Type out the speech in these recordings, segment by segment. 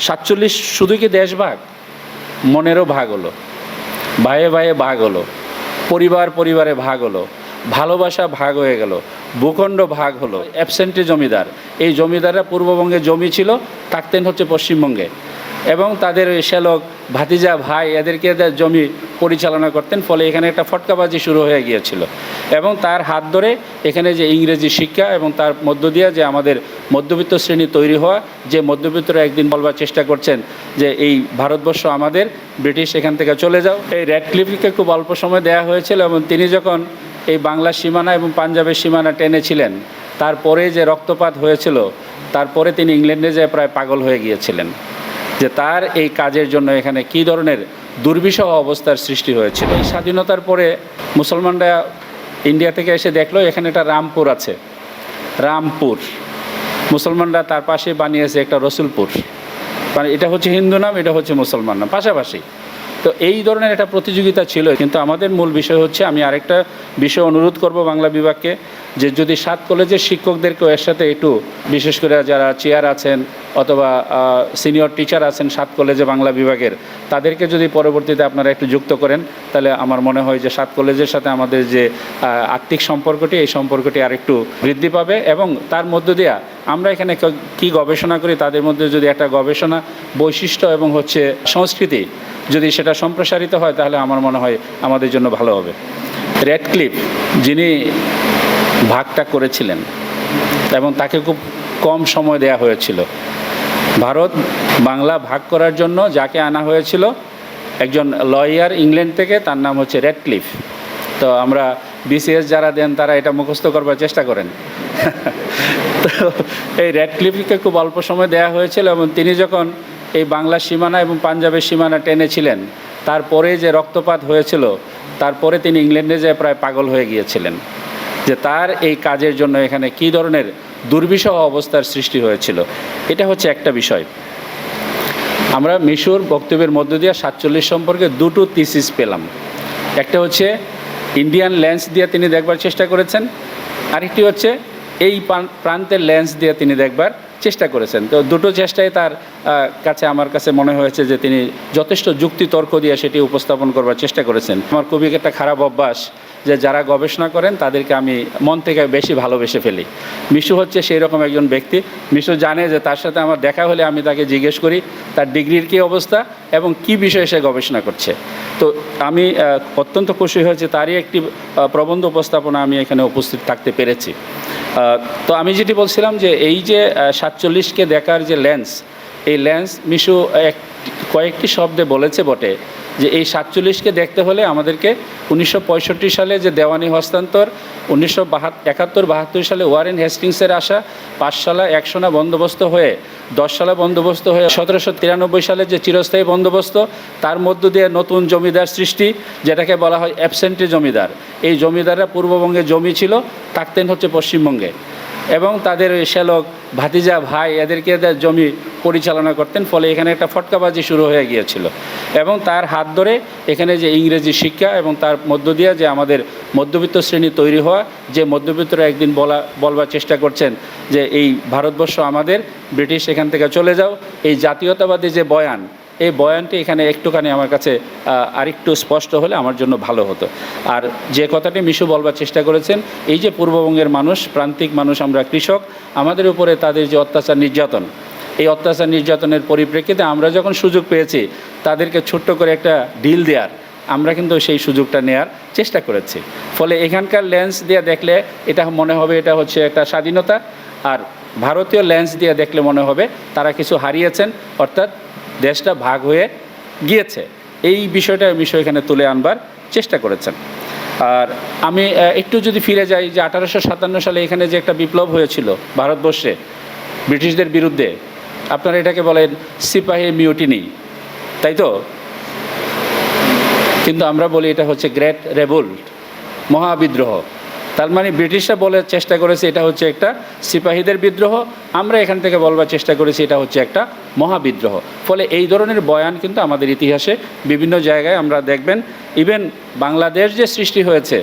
সাতচল্লিশ শুধু কি দেশ ভাগ? মনেরও ভাগ হলো। ভাইয়ে ভাইয়ে ভাগ হলো। পরিবার পরিবারে ভাগ হলো। ভালোবাসা ভাগ হয়ে গেল। ভূখণ্ড ভাগ হলো। অ্যাবসেন্টে জমিদার। এই জমিদাররা পূর্ববঙ্গে জমি ছিল, থাকতেন হচ্ছে পশ্চিমবঙ্গে। এবং তাদের শ্যালক, ভাতিজা, ভাই, এদেরকে জমি পরিচালনা করতেন। ফলে এখানে একটা ফটকাবাজি শুরু হয়ে গিয়েছিল। এবং তার হাত ধরে এখানে যে ইংরেজি শিক্ষা এবং তার মধ্য দিয়ে যে আমাদের মধ্যবিত্ত শ্রেণি তৈরি হওয়া, যে মধ্যবিত্তরা একদিন বলবার চেষ্টা করছেন যে এই ভারতবর্ষ আমাদের, ব্রিটিশ এখান থেকে চলে যাও। এই রেড ক্লিফকে খুব অল্প সময় দেওয়া হয়েছিল এবং তিনি যখন এই বাংলার সীমানা এবং পাঞ্জাবের সীমানা টেনেছিলেন তারপরে যে রক্তপাত হয়েছিল, তারপরে তিনি ইংল্যান্ডে যেয়ে প্রায় পাগল হয়ে গিয়েছিলেন যে তার এই কাজের জন্য এখানে কী ধরনের দুর্বিষহ অবস্থার সৃষ্টি হয়েছিল। স্বাধীনতার পরে মুসলমানরা ইন্ডিয়া থেকে এসে দেখল, এখানে একটা রামপুর আছে। রামপুর। মুসলমানরা তার পাশে বানিয়েছে একটা রসুলপুর। মানে এটা হচ্ছে হিন্দু নাম, এটা হচ্ছে মুসলমান নাম। পাশাপাশি তো এই ধরনের একটা প্রতিযোগিতা ছিল, কিন্তু আমাদের মূল বিষয় হচ্ছে আমি আরেকটা বিষয় অনুরোধ করব বাংলা বিভাগকে, যে যদি সাত কলেজের শিক্ষকদেরকেও এর সাথে একটু, বিশেষ করে যারা চেয়ার আছেন অথবা সিনিয়র টিচার আছেন সাত কলেজে বাংলা বিভাগের, তাদেরকে যদি পরবর্তীতে আপনারা একটু যুক্ত করেন, তাহলে আমার মনে হয় যে সাত কলেজের সাথে আমাদের যে আর্থিক সম্পর্কটি, এই সম্পর্কটি আরেকটু বৃদ্ধি পাবে এবং তার মধ্য দিয়া আমরা এখানে ক- গবেষণা করি? তাদের মধ্যে যদি একটা গবেষণা বৈশিষ্ট্য এবং হচ্ছে সংস্কৃতি যদি সেটা সম্প্রসারিত হয়, তাহলে আমার মনে হয় আমাদের জন্য ভালো হবে। রেড ক্লিপ যিনি ভাগটা করেছিলেন এবং তাকে খুব কম সময় দেয়া হয়েছিল। ভারত বাংলা ভাগ করার জন্য যাকে আনা হয়েছিল, একজন লয়ার ইংল্যান্ড থেকে, তার নাম হচ্ছে রেড ক্লিফ তো আমরা বিসিএস যারা দেন, তারা এটা মুখস্থ করবার চেষ্টা করেন। তো এই রেড ক্লিফকে খুব অল্প সময় দেয়া হয়েছিল এবং তিনি যখন এই বাংলার সীমানা এবং পাঞ্জাবের সীমানা টেনেছিলেন তারপরে যে রক্তপাত হয়েছিল, তারপরে তিনি ইংল্যান্ডে যেয়ে প্রায় পাগল হয়ে গিয়েছিলেন যে তার এই কাজের জন্য এখানে কী ধরনের দুর্বিষহ অবস্থার সৃষ্টি হয়েছিল। এটা হচ্ছে একটা বিষয়। আমরা মিশুর বক্তব্যের মধ্য দিয়ে সাতচল্লিশ সম্পর্কে দুটো থিসিস পেলাম। একটা হচ্ছে ইন্ডিয়ান ল্যান্স দিয়ে তিনি দেখবার চেষ্টা করেছেন। আরেকটি হচ্ছে এই প্রান্তের লেন্স দিয়ে তিনি দেখবার চেষ্টা করেছেন। তো দুটো চেষ্টায় তার কাছে আমার কাছে মনে হয়েছে যে তিনি যথেষ্ট যুক্তি তর্ক দিয়ে সেটি উপস্থাপন করবার চেষ্টা করেছেন। আমার খুবই একটা খারাপ অভ্যাস যে যারা গবেষণা করেন, তাদেরকে আমি মন থেকে বেশি ভালোবেসে ফেলি। মিশু হচ্ছে সেই রকম একজন ব্যক্তি। মিশু জানে যে তার সাথে আমার দেখা হলে আমি তাকে জিজ্ঞেস করি, তার ডিগ্রির কী অবস্থা এবং কি বিষয়ে সে গবেষণা করছে। তো আমি অত্যন্ত খুশি হয়েছে, তারই একটি প্রবন্ধ উপস্থাপনা আমি এখানে উপস্থিত থাকতে পেরেছি। তো আমি যেটি বলছিলাম যে এই যে সাতচল্লিশকে দেখার যে লেন্স এই ল্যান্স মিশু এক, কয়েকটি শব্দে বলেছে বটে যে এই সাতচল্লিশকে দেখতে হলে আমাদেরকে উনিশশো পঁয়ষট্টি সালে যে দেওয়ানি হস্তান্তর, উনিশশো একাত্তর বাহাত্তর সালে ওয়ারেন হেস্টিংসের আসা পাঁচশালা একশোনা বন্দোবস্ত হয়ে, দশশালা বন্দোবস্ত হয়ে সতেরোশো তিরানব্বই সালে যে চিরস্থায়ী বন্দোবস্ত, তার মধ্য দিয়ে নতুন জমিদার সৃষ্টি, যেটাকে বলা হয় অ্যাবসেন্টে জমিদার। এই জমিদাররা পূর্ববঙ্গে জমি ছিল, থাকতেন হচ্ছে পশ্চিমবঙ্গে। এবং তাদের শ্যালক ভাতিজা, ভাই, এদেরকে এদের জমি পরিচালনা করতেন, ফলে এখানে একটা ফটকাবাজি শুরু হয়ে গিয়েছিল। এবং তার হাত ধরে এখানে যে ইংরেজি শিক্ষা এবং তার মধ্য দিয়ে যে আমাদের মধ্যবিত্ত শ্রেণি তৈরি হওয়া, যে মধ্যবিত্তরা একদিন বলা, বলবার চেষ্টা করছেন যে এই ভারতবর্ষ আমাদের, ব্রিটিশ এখান থেকে চলে যাও। এই জাতীয়তাবাদী যে বয়ান, এই বয়ানটি এখানে একটুখানি আমার কাছে আরেকটু স্পষ্ট হলে আমার জন্য ভালো হতো। আর যে কথাটি মিশু বলবার চেষ্টা করেছেন, এই যে পূর্ববঙ্গের মানুষ, প্রান্তিক মানুষ আমরা কৃষক, আমাদের উপরে তাদের যে অত্যাচার নির্যাতন এই অত্যাচার নির্যাতনের পরিপ্রেক্ষিতে আমরা যখন সুযোগ পেয়েছি, তাদেরকে ছোট্ট করে একটা ডিল দেওয়ার আমরা কিন্তু সেই সুযোগটা নেয়ার চেষ্টা করেছি। ফলে এখানকার লেন্স দিয়ে দেখলে এটা মনে হবে এটা হচ্ছে একটা স্বাধীনতা, আর ভারতীয় লেন্স দিয়ে দেখলে মনে হবে তারা কিছু হারিয়েছেন, অর্থাৎ দেশটা ভাগ হয়ে গিয়েছে। এই বিষয়টা বিষয় এখানে তুলে আনবার চেষ্টা করেছেন। আর আমি একটু যদি ফিরে যাই যে আঠারোশো সাতান্ন সালে এখানে যে একটা বিপ্লব হয়েছিল ভারতবর্ষে, ব্রিটিশদের বিরুদ্ধে আপনারা এটাকে বলেন সিপাহী মিউটিনি, তাই তো? কিন্তু আমরা বলি এটা হচ্ছে গ্রেট রেভোল্ট, মহাবিদ্রোহ। তার মানে ব্রিটিশরা বলে চেষ্টা করেছে এটা হচ্ছে একটা সিপাহীদের বিদ্রোহ, আমরা এখান থেকে বলবার চেষ্টা করেছি এটা হচ্ছে একটা মহাবিদ্রোহ। ফলে এই ধরনের বয়ান কিন্তু আমাদের ইতিহাসে বিভিন্ন জায়গায় আমরা দেখবেন, ইভেন বাংলাদেশ যে সৃষ্টি হয়েছে,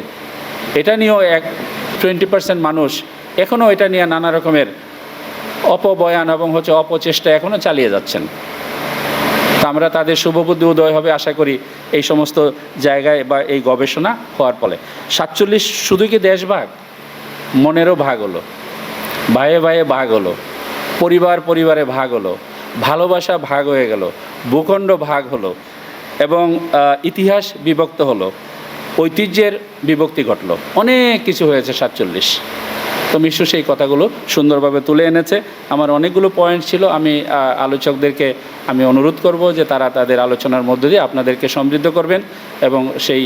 এটা নিয়েও এক টোয়েন্টি পার্সেন্ট মানুষ এখনও এটা নিয়ে নানা রকমের অপবয়ান এবং হচ্ছে অপচেষ্টা এখনও চালিয়ে যাচ্ছেন। তা আমরা তাদের শুভবুদ্ধি, উদয় হবে আশা করি এই সমস্ত জায়গায় বা এই গবেষণা হওয়ার ফলে। সাতচল্লিশ শুধু কি দেশভাগ মনেরও ভাগ হলো। ভাইয়ে ভাইয়ে ভাগ হলো। পরিবার পরিবারে ভাগ হলো। ভালোবাসা ভাগ হয়ে গেল। ভূখণ্ড ভাগ হলো। এবং ইতিহাস বিভক্ত হলো। ঐতিহ্যের বিভক্তি ঘটলো। অনেক কিছু হয়েছে সাতচল্লিশ। তো মিশু সেই কথাগুলো সুন্দরভাবে তুলে এনেছে। আমার অনেকগুলো পয়েন্ট ছিল আমি আলোচকদেরকে আমি অনুরোধ করব যে তারা তাদের আলোচনার মধ্য দিয়ে আপনাদেরকে সমৃদ্ধ করবেন এবং সেই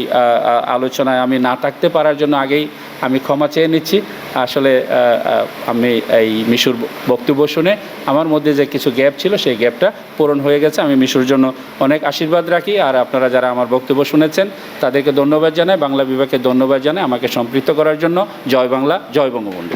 আলোচনায় আমি না থাকতে পারার জন্য আগেই আমি ক্ষমা চেয়ে নিচ্ছি। আসলে আমি এই মিশুর বক্তব্য শুনে আমার মধ্যে যে কিছু গ্যাপ ছিল সেই গ্যাপটা পূরণ হয়ে গেছে। আমি মিশুর জন্য অনেক আশীর্বাদ রাখি আর আপনারা যারা আমার বক্তব্য শুনেছেন তাদেরকে ধন্যবাদ জানাই। বাংলা বিভাগকে ধন্যবাদ জানাই আমাকে সম্পৃক্ত করার জন্য। জয় বাংলা, জয় বঙ্গবন্ধু।